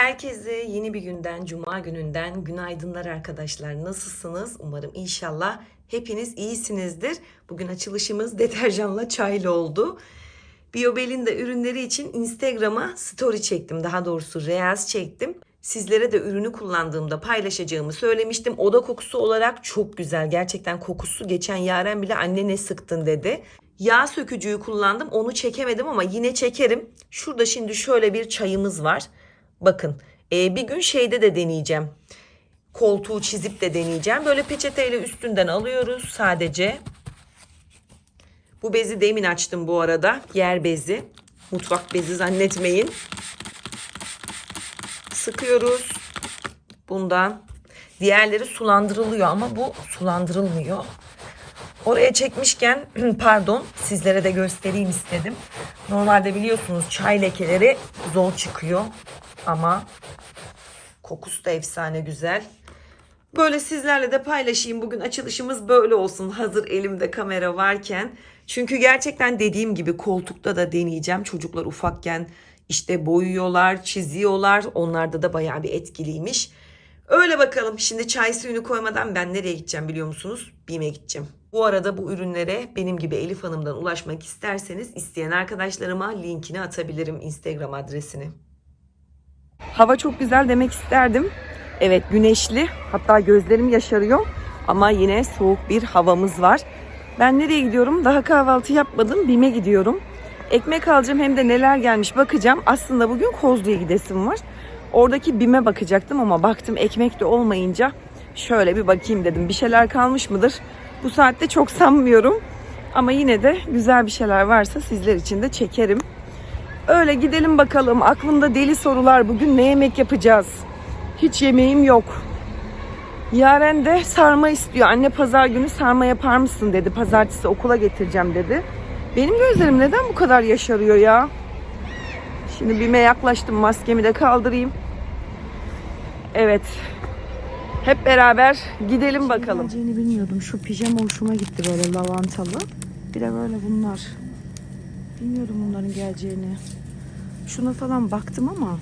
Herkese yeni bir günden, cuma gününden günaydınlar arkadaşlar. Nasılsınız? Umarım inşallah hepiniz iyisinizdir. Bugün açılışımız deterjanla çaylı oldu. Biobel'in de ürünleri için Instagram'a story çektim. Daha doğrusu reels çektim. Sizlere de ürünü kullandığımda paylaşacağımı söylemiştim. Oda kokusu olarak çok güzel. Gerçekten kokusu geçen Yaren bile anne ne sıktın dedi. Yağ sökücüyü kullandım. Onu çekemedim ama yine çekerim. Şurada şimdi şöyle bir çayımız var. Bakın e, bir gün şeyde de deneyeceğim. Koltuğu çizip de deneyeceğim. Böyle peçeteyle üstünden alıyoruz sadece. Bu bezi demin açtım bu arada. Yer bezi. Mutfak bezi zannetmeyin. Sıkıyoruz. Bundan. Diğerleri sulandırılıyor ama bu sulandırılmıyor. Oraya çekmişken pardon sizlere de göstereyim istedim. Normalde biliyorsunuz çay lekeleri zor çıkıyor ama kokusu da efsane güzel. Böyle sizlerle de paylaşayım. Bugün açılışımız böyle olsun. Hazır elimde kamera varken. Çünkü gerçekten dediğim gibi koltukta da deneyeceğim. Çocuklar ufakken işte boyuyorlar, çiziyorlar. Onlarda da bayağı bir etkiliymiş. Öyle bakalım. Şimdi çay suyunu koymadan ben nereye gideceğim biliyor musunuz? BİM'e gideceğim. Bu arada bu ürünlere benim gibi Elif Hanım'dan ulaşmak isterseniz isteyen arkadaşlarıma linkini atabilirim Instagram adresini. Hava çok güzel demek isterdim. Evet güneşli hatta gözlerim yaşarıyor ama yine soğuk bir havamız var. Ben nereye gidiyorum? Daha kahvaltı yapmadım. BİM'e gidiyorum. Ekmek alacağım hem de neler gelmiş bakacağım. Aslında bugün Kozlu'ya gidesim var. Oradaki BİM'e bakacaktım ama baktım ekmek de olmayınca şöyle bir bakayım dedim. Bir şeyler kalmış mıdır? Bu saatte çok sanmıyorum. Ama yine de güzel bir şeyler varsa sizler için de çekerim. Öyle gidelim bakalım. Aklımda deli sorular. Bugün ne yemek yapacağız? Hiç yemeğim yok. Yaren de sarma istiyor. Anne pazar günü sarma yapar mısın dedi. Pazartesi okula getireceğim dedi. Benim gözlerim neden bu kadar yaşarıyor ya? Şimdi bime yaklaştım. Maskemi de kaldırayım. Evet. Hep beraber gidelim bakalım. geleceğini bilmiyordum. Şu pijama hoşuma gitti böyle lavantalı. Bir de böyle bunlar. Bilmiyordum bunların geleceğini. Şuna falan baktım ama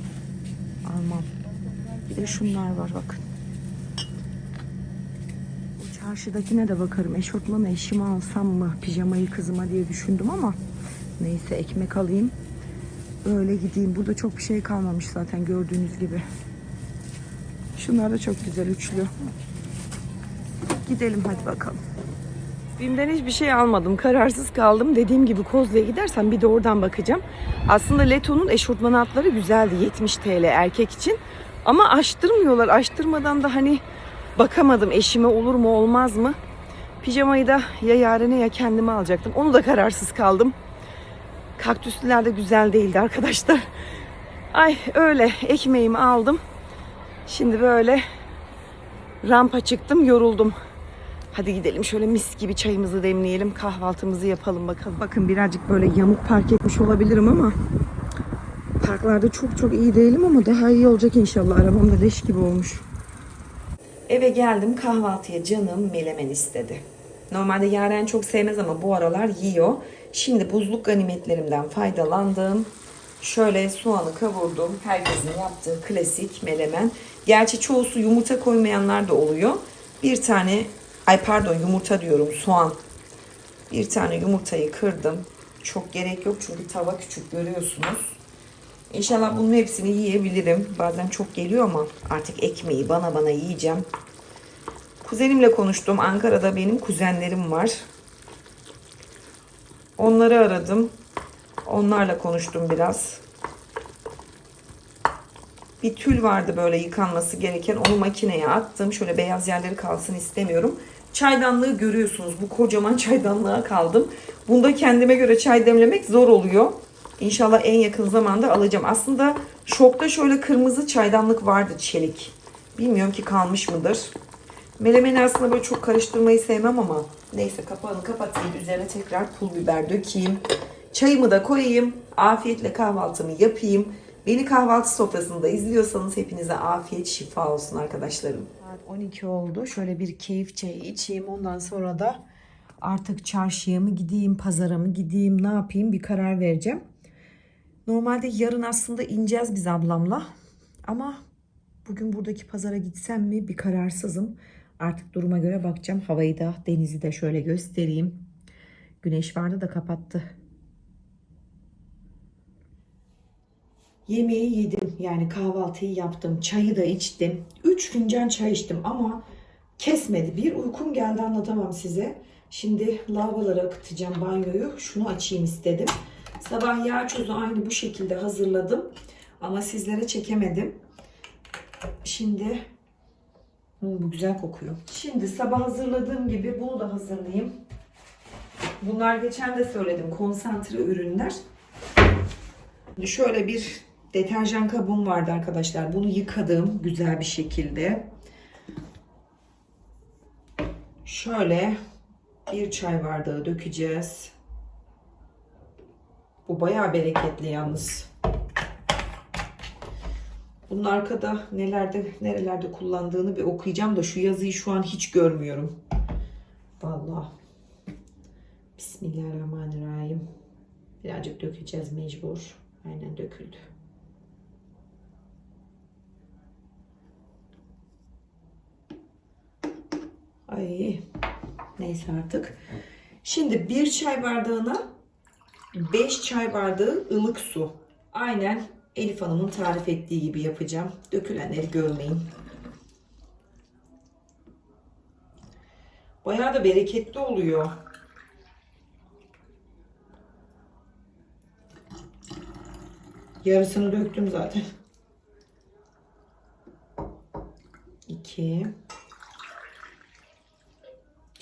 almam. Bir de şunlar var bakın. Bu çarşıdakine de bakarım. Eşortmanı eşime alsam mı? Pijamayı kızıma diye düşündüm ama neyse ekmek alayım. Öyle gideyim. Burada çok bir şey kalmamış zaten gördüğünüz gibi. Şunlar da çok güzel üçlü. Gidelim hadi bakalım. Bim'den hiçbir şey almadım. Kararsız kaldım. Dediğim gibi Kozlu'ya gidersem bir de oradan bakacağım. Aslında Leto'nun eşortman altları güzeldi. 70 TL erkek için. Ama açtırmıyorlar. Açtırmadan da hani bakamadım eşime olur mu olmaz mı? Pijamayı da ya Yaren'e ya kendime alacaktım. Onu da kararsız kaldım. Kaktüsler de güzel değildi arkadaşlar. Ay öyle ekmeğimi aldım. Şimdi böyle rampa çıktım yoruldum. Hadi gidelim şöyle mis gibi çayımızı demleyelim kahvaltımızı yapalım bakalım. Bakın birazcık böyle yamuk park etmiş olabilirim ama parklarda çok çok iyi değilim ama daha iyi olacak inşallah. Arabam da leş gibi olmuş. Eve geldim kahvaltıya canım melemen istedi. Normalde Yaren çok sevmez ama bu aralar yiyor. Şimdi buzluk ganimetlerimden faydalandım. Şöyle soğanı kavurdum. Herkesin yaptığı klasik melemen. Gerçi çoğusu yumurta koymayanlar da oluyor. Bir tane, ay pardon yumurta diyorum soğan. Bir tane yumurtayı kırdım. Çok gerek yok çünkü tava küçük görüyorsunuz. İnşallah bunun hepsini yiyebilirim. Bazen çok geliyor ama artık ekmeği bana bana yiyeceğim. Kuzenimle konuştum. Ankara'da benim kuzenlerim var. Onları aradım. Onlarla konuştum biraz. Bir tül vardı böyle yıkanması gereken. Onu makineye attım. Şöyle beyaz yerleri kalsın istemiyorum. Çaydanlığı görüyorsunuz. Bu kocaman çaydanlığa kaldım. Bunda kendime göre çay demlemek zor oluyor. İnşallah en yakın zamanda alacağım. Aslında şokta şöyle kırmızı çaydanlık vardı çelik. Bilmiyorum ki kalmış mıdır. Melemeni aslında böyle çok karıştırmayı sevmem ama neyse kapağını kapatayım. Üzerine tekrar pul biber dökeyim. Çayımı da koyayım. Afiyetle kahvaltımı yapayım. Beni kahvaltı sofrasında izliyorsanız hepinize afiyet şifa olsun arkadaşlarım. Saat 12 oldu. Şöyle bir keyif çayı içeyim. Ondan sonra da artık çarşıya mı gideyim, pazara mı gideyim, ne yapayım bir karar vereceğim. Normalde yarın aslında ineceğiz biz ablamla. Ama bugün buradaki pazara gitsem mi bir kararsızım. Artık duruma göre bakacağım. Havayı da denizi de şöyle göstereyim. Güneş vardı da kapattı. Yemeği yedim. Yani kahvaltıyı yaptım. Çayı da içtim. 3 fincan çay içtim ama kesmedi. Bir uykum geldi anlatamam size. Şimdi lavabolara akıtacağım banyoyu. Şunu açayım istedim. Sabah yağ çozu aynı bu şekilde hazırladım. Ama sizlere çekemedim. Şimdi Hı, bu güzel kokuyor. Şimdi sabah hazırladığım gibi bunu da hazırlayayım. Bunlar geçen de söyledim konsantre ürünler. Şöyle bir deterjan kabım vardı arkadaşlar. Bunu yıkadım güzel bir şekilde. Şöyle bir çay bardağı dökeceğiz. Bu bayağı bereketli yalnız. Bunun arkada nelerde nerelerde kullandığını bir okuyacağım da şu yazıyı şu an hiç görmüyorum. Vallahi. Bismillahirrahmanirrahim. Birazcık dökeceğiz mecbur. Aynen döküldü. Ay neyse artık. Şimdi bir çay bardağına 5 çay bardağı ılık su. Aynen Elif Hanım'ın tarif ettiği gibi yapacağım. Dökülenleri görmeyin. Bayağı da bereketli oluyor. Yarısını döktüm zaten. 2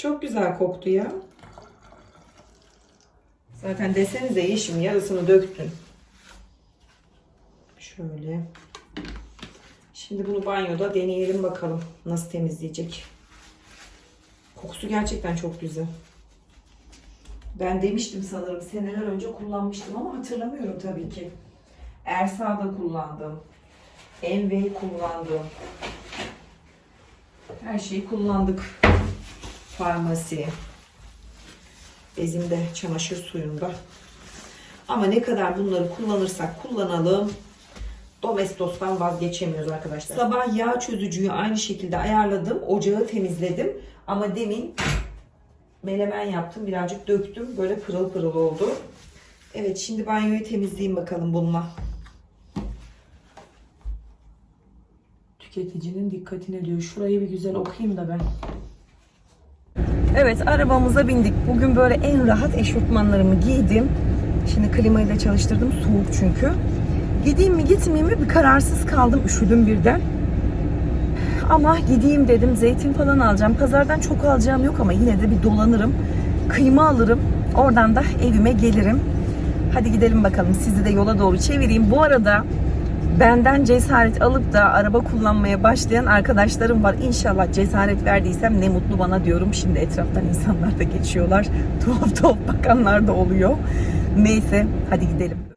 Çok güzel koktu ya. Zaten desenize yeşim yarısını döktün. Şöyle. Şimdi bunu banyoda deneyelim bakalım nasıl temizleyecek. Kokusu gerçekten çok güzel. Ben demiştim sanırım seneler önce kullanmıştım ama hatırlamıyorum tabii ki. Ersa'da kullandım. Envey kullandım. Her şeyi kullandık. Farmasi. Bezimde çamaşır suyunda. Ama ne kadar bunları kullanırsak kullanalım Domestos'tan vazgeçemiyoruz arkadaşlar. Sabah yağ çözücüyü aynı şekilde ayarladım. Ocağı temizledim. Ama demin menemen yaptım. Birazcık döktüm. Böyle pırıl pırıl oldu. Evet şimdi banyoyu temizleyeyim bakalım bununla. Tüketicinin dikkatine diyor. Şurayı bir güzel okuyayım da ben. Evet arabamıza bindik. Bugün böyle en rahat eşofmanlarımı giydim. Şimdi klimayı da çalıştırdım. Soğuk çünkü. Gideyim mi gitmeyeyim mi bir kararsız kaldım. Üşüdüm birden. Ama gideyim dedim. Zeytin falan alacağım. Pazardan çok alacağım yok ama yine de bir dolanırım. Kıyma alırım. Oradan da evime gelirim. Hadi gidelim bakalım. Sizi de yola doğru çevireyim. Bu arada benden cesaret alıp da araba kullanmaya başlayan arkadaşlarım var. İnşallah cesaret verdiysem ne mutlu bana diyorum. Şimdi etraftan insanlar da geçiyorlar. Tuhaf tuhaf bakanlar da oluyor. Neyse hadi gidelim.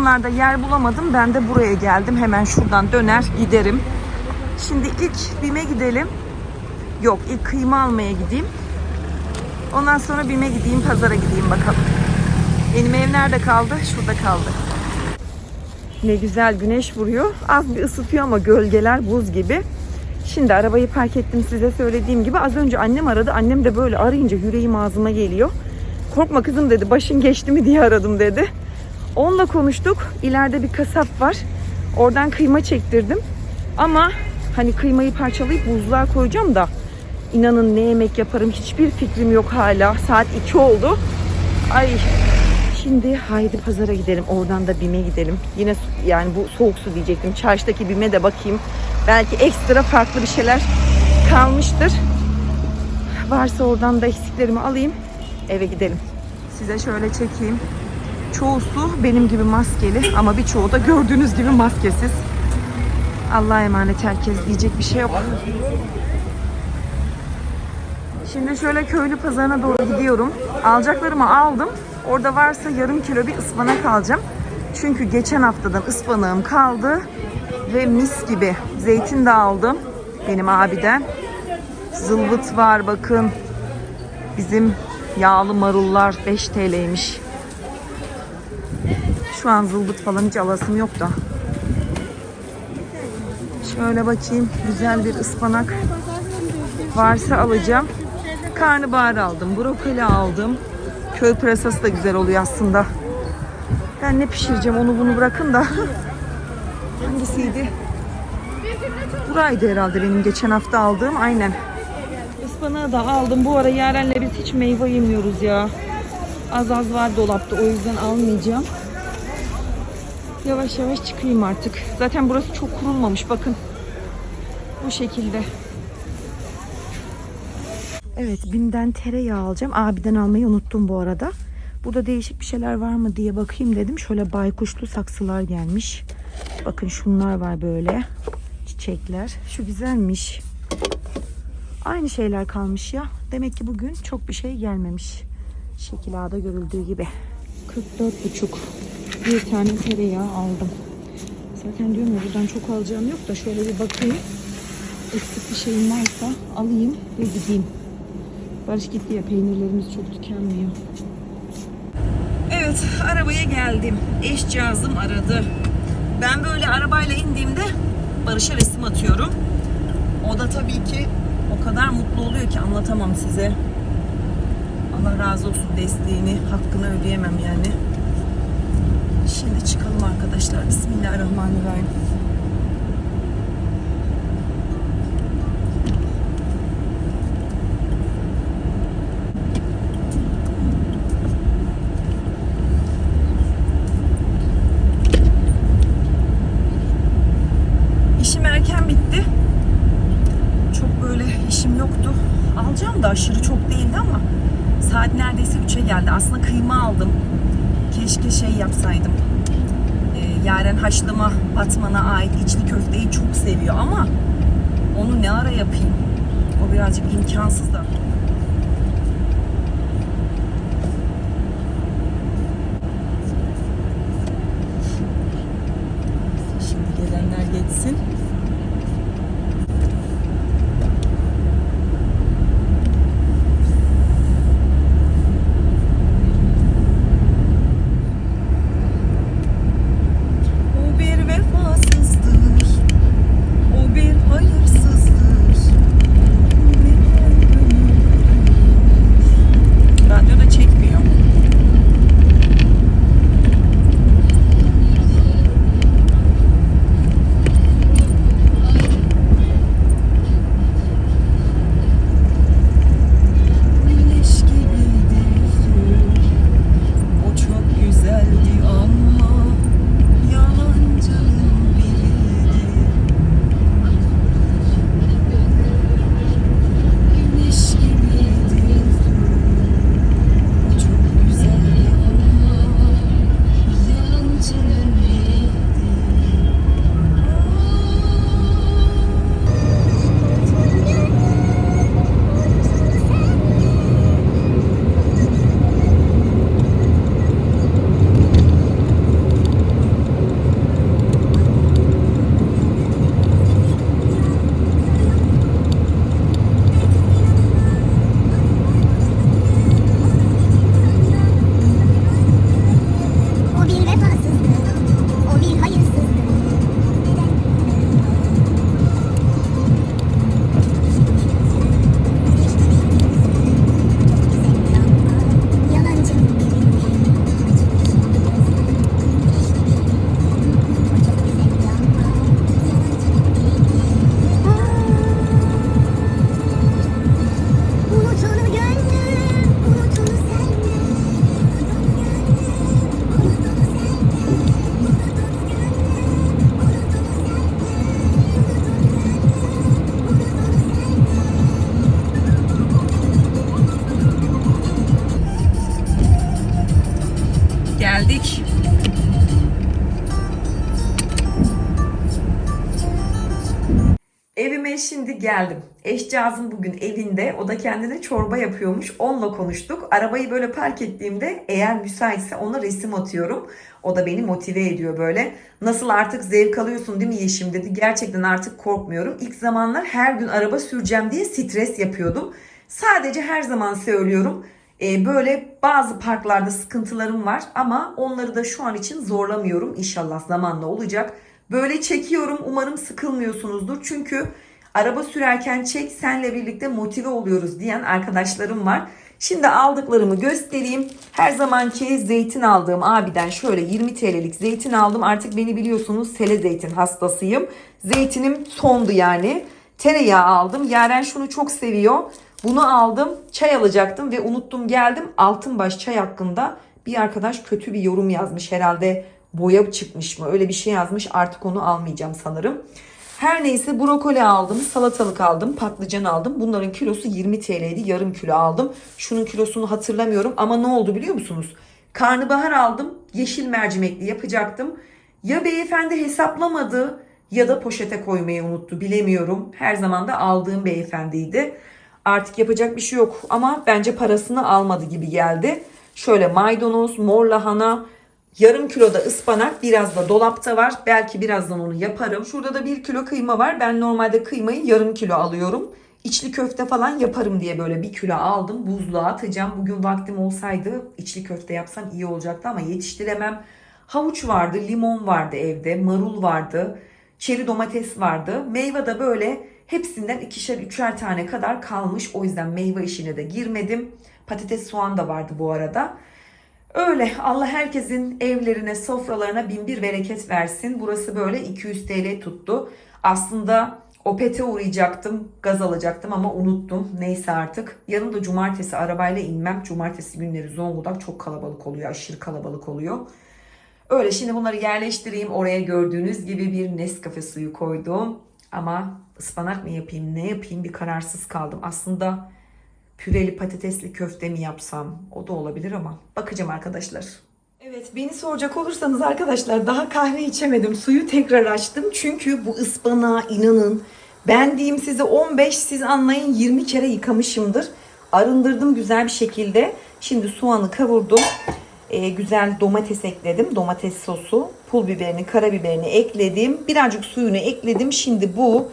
Şu kısımlarda yer bulamadım. Ben de buraya geldim. Hemen şuradan döner giderim. Şimdi ilk BİM'e gidelim. Yok ilk kıyma almaya gideyim. Ondan sonra BİM'e gideyim, pazara gideyim bakalım. Benim ev nerede kaldı? Şurada kaldı. Ne güzel güneş vuruyor. Az bir ısıtıyor ama gölgeler buz gibi. Şimdi arabayı park ettim size söylediğim gibi. Az önce annem aradı. Annem de böyle arayınca yüreğim ağzıma geliyor. Korkma kızım dedi. Başın geçti mi diye aradım dedi. Onunla konuştuk. İleride bir kasap var. Oradan kıyma çektirdim. Ama hani kıymayı parçalayıp buzluğa koyacağım da inanın ne yemek yaparım hiçbir fikrim yok hala. Saat 2 oldu. Ay şimdi haydi pazara gidelim. Oradan da BİM'e gidelim. Yine yani bu soğuk su diyecektim. Çarşıdaki BİM'e de bakayım. Belki ekstra farklı bir şeyler kalmıştır. Varsa oradan da eksiklerimi alayım. Eve gidelim. Size şöyle çekeyim. Çoğusu benim gibi maskeli ama birçoğu da gördüğünüz gibi maskesiz. Allah'a emanet herkes diyecek bir şey yok. Şimdi şöyle köylü pazarına doğru gidiyorum. Alacaklarımı aldım. Orada varsa yarım kilo bir ıspanak alacağım. Çünkü geçen haftadan ıspanağım kaldı. Ve mis gibi zeytin de aldım benim abiden. Zılbıt var bakın. Bizim yağlı marullar 5 TL'ymiş. Şu an zılbıt falan hiç alasım yok da. Şöyle bakayım. Güzel bir ıspanak varsa alacağım. Karnabahar aldım. Brokoli aldım. Köy pırasası da güzel oluyor aslında. Ben ne pişireceğim onu bunu bırakın da. Hangisiydi? Buraydı herhalde benim geçen hafta aldığım. Aynen. Ispanağı da aldım. Bu ara Yaren'le biz hiç meyve yemiyoruz ya. Az az var dolapta o yüzden almayacağım. Yavaş yavaş çıkayım artık. Zaten burası çok kurulmamış bakın. Bu şekilde. Evet BİM'den tereyağı alacağım. Abiden almayı unuttum bu arada. Burada değişik bir şeyler var mı diye bakayım dedim. Şöyle baykuşlu saksılar gelmiş. Bakın şunlar var böyle. Çiçekler. Şu güzelmiş. Aynı şeyler kalmış ya. Demek ki bugün çok bir şey gelmemiş. Şekil A'da görüldüğü gibi. 44,5 bir tane tereyağı aldım. Zaten diyorum ya buradan çok alacağım yok da şöyle bir bakayım. Eksik bir şeyim varsa alayım ve gideyim. Barış gitti ya peynirlerimiz çok tükenmiyor. Evet arabaya geldim. Eşcağızım aradı. Ben böyle arabayla indiğimde Barış'a resim atıyorum. O da tabii ki o kadar mutlu oluyor ki anlatamam size. Allah razı olsun desteğini, hakkını ödeyemem yani. Şimdi çıkalım arkadaşlar. Bismillahirrahmanirrahim. İşim erken bitti. Çok böyle işim yoktu. Alacağım da aşırı çok değildi ama saat neredeyse 3'e geldi. Aslında kıyma aldım. Keşke şey yapsaydım. Ee, Yaren haşlama Batman'a ait içli köfteyi çok seviyor ama onu ne ara yapayım? O birazcık imkansız da. Geldim. Eşcağızım bugün evinde. O da kendine çorba yapıyormuş. Onunla konuştuk. Arabayı böyle park ettiğimde eğer müsaitse ona resim atıyorum. O da beni motive ediyor böyle. Nasıl artık zevk alıyorsun değil mi Yeşim dedi. Gerçekten artık korkmuyorum. İlk zamanlar her gün araba süreceğim diye stres yapıyordum. Sadece her zaman söylüyorum. e, böyle bazı parklarda sıkıntılarım var ama onları da şu an için zorlamıyorum. İnşallah zamanla olacak. Böyle çekiyorum. Umarım sıkılmıyorsunuzdur. Çünkü araba sürerken çek senle birlikte motive oluyoruz diyen arkadaşlarım var. Şimdi aldıklarımı göstereyim. Her zamanki zeytin aldığım abiden şöyle 20 TL'lik zeytin aldım. Artık beni biliyorsunuz sele zeytin hastasıyım. Zeytinim sondu yani. Tereyağı aldım. Yaren şunu çok seviyor. Bunu aldım. Çay alacaktım ve unuttum geldim. Altınbaş çay hakkında bir arkadaş kötü bir yorum yazmış herhalde. Boya çıkmış mı? Öyle bir şey yazmış. Artık onu almayacağım sanırım. Her neyse brokoli aldım, salatalık aldım, patlıcan aldım. Bunların kilosu 20 TL'ydi. Yarım kilo aldım. Şunun kilosunu hatırlamıyorum ama ne oldu biliyor musunuz? Karnabahar aldım. Yeşil mercimekli yapacaktım. Ya beyefendi hesaplamadı ya da poşete koymayı unuttu. Bilemiyorum. Her zaman da aldığım beyefendiydi. Artık yapacak bir şey yok ama bence parasını almadı gibi geldi. Şöyle maydanoz, mor lahana, Yarım kilo da ıspanak biraz da dolapta var. Belki birazdan onu yaparım. Şurada da bir kilo kıyma var. Ben normalde kıymayı yarım kilo alıyorum. İçli köfte falan yaparım diye böyle bir kilo aldım. Buzluğa atacağım. Bugün vaktim olsaydı içli köfte yapsam iyi olacaktı ama yetiştiremem. Havuç vardı, limon vardı evde, marul vardı, çeri domates vardı. Meyve de böyle hepsinden ikişer üçer tane kadar kalmış. O yüzden meyve işine de girmedim. Patates soğan da vardı bu arada. Öyle Allah herkesin evlerine, sofralarına bin bir bereket versin. Burası böyle 200 TL tuttu. Aslında Opet'e uğrayacaktım, gaz alacaktım ama unuttum. Neyse artık. Yarın da cumartesi arabayla inmem. Cumartesi günleri Zonguldak çok kalabalık oluyor, aşırı kalabalık oluyor. Öyle şimdi bunları yerleştireyim. Oraya gördüğünüz gibi bir Nescafe suyu koydum. Ama ıspanak mı yapayım, ne yapayım bir kararsız kaldım. Aslında püreli patatesli köfte mi yapsam o da olabilir ama bakacağım arkadaşlar. Evet beni soracak olursanız arkadaşlar daha kahve içemedim. Suyu tekrar açtım. Çünkü bu ıspanağı inanın ben diyeyim size 15 siz anlayın 20 kere yıkamışımdır. Arındırdım güzel bir şekilde. Şimdi soğanı kavurdum. Ee, güzel domates ekledim. Domates sosu. Pul biberini, karabiberini ekledim. Birazcık suyunu ekledim. Şimdi bu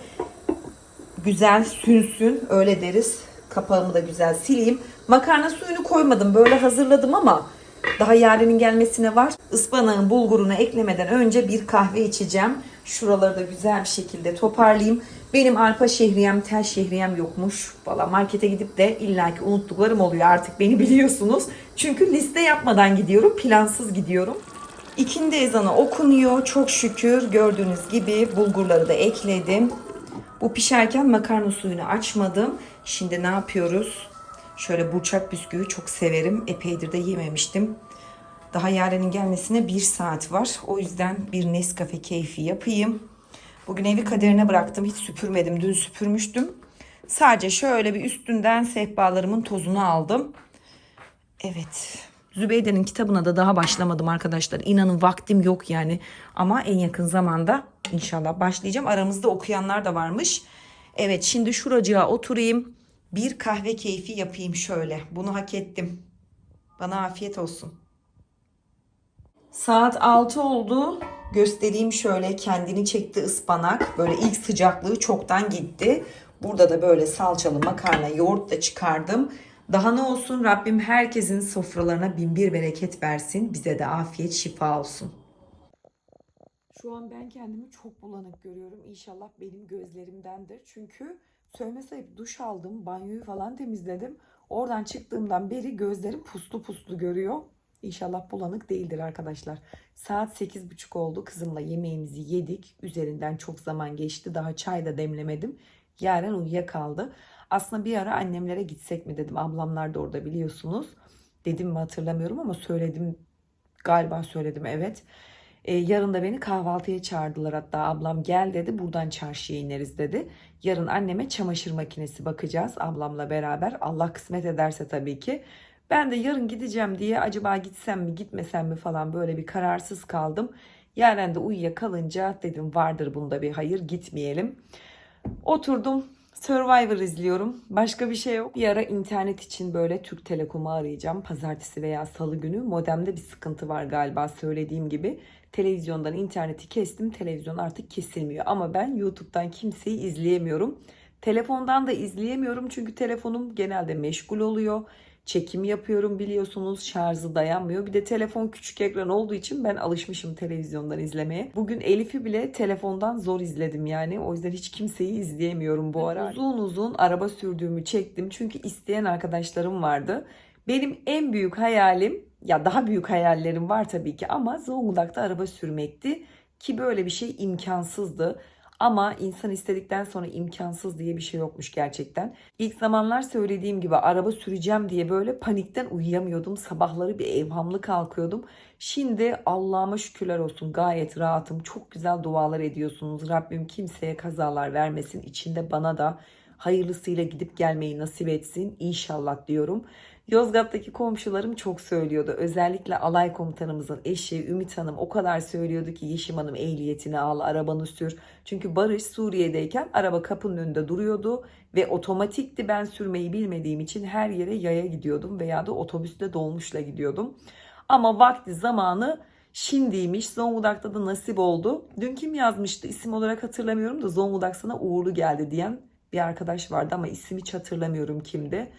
güzel sünsün öyle deriz. Kapağımı da güzel sileyim. Makarna suyunu koymadım. Böyle hazırladım ama daha yarenin gelmesine var. Ispanağın bulgurunu eklemeden önce bir kahve içeceğim. Şuraları da güzel bir şekilde toparlayayım. Benim arpa şehriyem, tel şehriyem yokmuş. Valla markete gidip de illaki unuttuklarım oluyor artık beni biliyorsunuz. Çünkü liste yapmadan gidiyorum, plansız gidiyorum. İkindi ezanı okunuyor. Çok şükür gördüğünüz gibi bulgurları da ekledim. Bu pişerken makarna suyunu açmadım. Şimdi ne yapıyoruz? Şöyle burçak bisküvi çok severim. Epeydir de yememiştim. Daha Yaren'in gelmesine bir saat var. O yüzden bir Nescafe keyfi yapayım. Bugün evi kaderine bıraktım. Hiç süpürmedim. Dün süpürmüştüm. Sadece şöyle bir üstünden sehpalarımın tozunu aldım. Evet. Zübeyde'nin kitabına da daha başlamadım arkadaşlar. İnanın vaktim yok yani. Ama en yakın zamanda inşallah başlayacağım. Aramızda okuyanlar da varmış. Evet şimdi şuracığa oturayım. Bir kahve keyfi yapayım şöyle. Bunu hak ettim. Bana afiyet olsun. Saat 6 oldu. Göstereyim şöyle kendini çekti ıspanak. Böyle ilk sıcaklığı çoktan gitti. Burada da böyle salçalı makarna yoğurt da çıkardım. Daha ne olsun Rabbim herkesin sofralarına bin bir bereket versin. Bize de afiyet şifa olsun. Şu an ben kendimi çok bulanık görüyorum. İnşallah benim gözlerimdendir. Çünkü söyleme sayıp duş aldım. Banyoyu falan temizledim. Oradan çıktığımdan beri gözlerim puslu puslu görüyor. İnşallah bulanık değildir arkadaşlar. Saat 8.30 oldu. Kızımla yemeğimizi yedik. Üzerinden çok zaman geçti. Daha çay da demlemedim. Yaren uyuyakaldı. Aslında bir ara annemlere gitsek mi dedim. Ablamlar da orada biliyorsunuz. Dedim mi hatırlamıyorum ama söyledim. Galiba söyledim evet. Ee, yarın da beni kahvaltıya çağırdılar hatta ablam gel dedi buradan çarşıya ineriz dedi. Yarın anneme çamaşır makinesi bakacağız ablamla beraber Allah kısmet ederse tabii ki. Ben de yarın gideceğim diye acaba gitsem mi gitmesem mi falan böyle bir kararsız kaldım. Yaren de uyuyakalınca dedim vardır bunda bir hayır gitmeyelim. Oturdum Survivor izliyorum. Başka bir şey yok. Bir ara internet için böyle Türk Telekom'u arayacağım. Pazartesi veya salı günü. Modemde bir sıkıntı var galiba söylediğim gibi. Televizyondan interneti kestim. Televizyon artık kesilmiyor. Ama ben YouTube'dan kimseyi izleyemiyorum. Telefondan da izleyemiyorum çünkü telefonum genelde meşgul oluyor. Çekim yapıyorum biliyorsunuz şarjı dayanmıyor. Bir de telefon küçük ekran olduğu için ben alışmışım televizyondan izlemeye. Bugün Elif'i bile telefondan zor izledim yani. O yüzden hiç kimseyi izleyemiyorum bu ara. Uzun uzun araba sürdüğümü çektim. Çünkü isteyen arkadaşlarım vardı. Benim en büyük hayalim ya daha büyük hayallerim var tabii ki ama Zonguldak'ta araba sürmekti. Ki böyle bir şey imkansızdı. Ama insan istedikten sonra imkansız diye bir şey yokmuş gerçekten. İlk zamanlar söylediğim gibi araba süreceğim diye böyle panikten uyuyamıyordum. Sabahları bir evhamlı kalkıyordum. Şimdi Allah'ıma şükürler olsun gayet rahatım. Çok güzel dualar ediyorsunuz. Rabbim kimseye kazalar vermesin. İçinde bana da hayırlısıyla gidip gelmeyi nasip etsin. İnşallah diyorum. Yozgat'taki komşularım çok söylüyordu. Özellikle alay komutanımızın eşi Ümit Hanım o kadar söylüyordu ki Yeşim Hanım ehliyetini al, arabanı sür. Çünkü Barış Suriye'deyken araba kapının önünde duruyordu ve otomatikti. Ben sürmeyi bilmediğim için her yere yaya gidiyordum veya da otobüsle dolmuşla gidiyordum. Ama vakti zamanı şimdiymiş. Zonguldak'ta da nasip oldu. Dün kim yazmıştı isim olarak hatırlamıyorum da Zonguldak sana uğurlu geldi diyen bir arkadaş vardı ama ismi hiç hatırlamıyorum kimdi.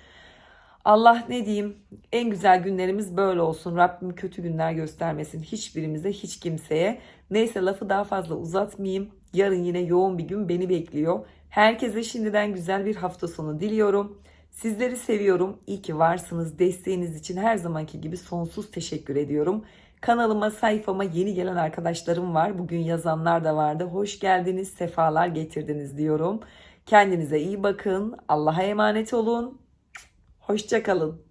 Allah ne diyeyim en güzel günlerimiz böyle olsun. Rabbim kötü günler göstermesin hiçbirimize hiç kimseye. Neyse lafı daha fazla uzatmayayım. Yarın yine yoğun bir gün beni bekliyor. Herkese şimdiden güzel bir hafta sonu diliyorum. Sizleri seviyorum. İyi ki varsınız. Desteğiniz için her zamanki gibi sonsuz teşekkür ediyorum. Kanalıma, sayfama yeni gelen arkadaşlarım var. Bugün yazanlar da vardı. Hoş geldiniz, sefalar getirdiniz diyorum. Kendinize iyi bakın. Allah'a emanet olun. Hoşçakalın.